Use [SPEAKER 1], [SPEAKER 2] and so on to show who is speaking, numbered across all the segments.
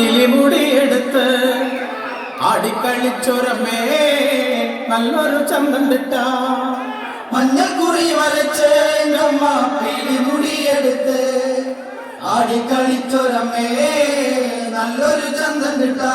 [SPEAKER 1] നീലിമുടിയെടുത്ത് ആടിക്കളിച്ചൊരമേ നല്ലൊരു ചന്തം കിട്ട
[SPEAKER 2] കുറി വരച്ച് നമ്മ
[SPEAKER 1] നീലിമുടിയെടുത്ത് ആടിക്കളിച്ചൊരമേ നല്ലൊരു ചന്തം കിട്ടാ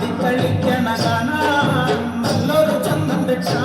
[SPEAKER 2] అది పడికనగానా
[SPEAKER 1] నల్లరు చందం పెట్టా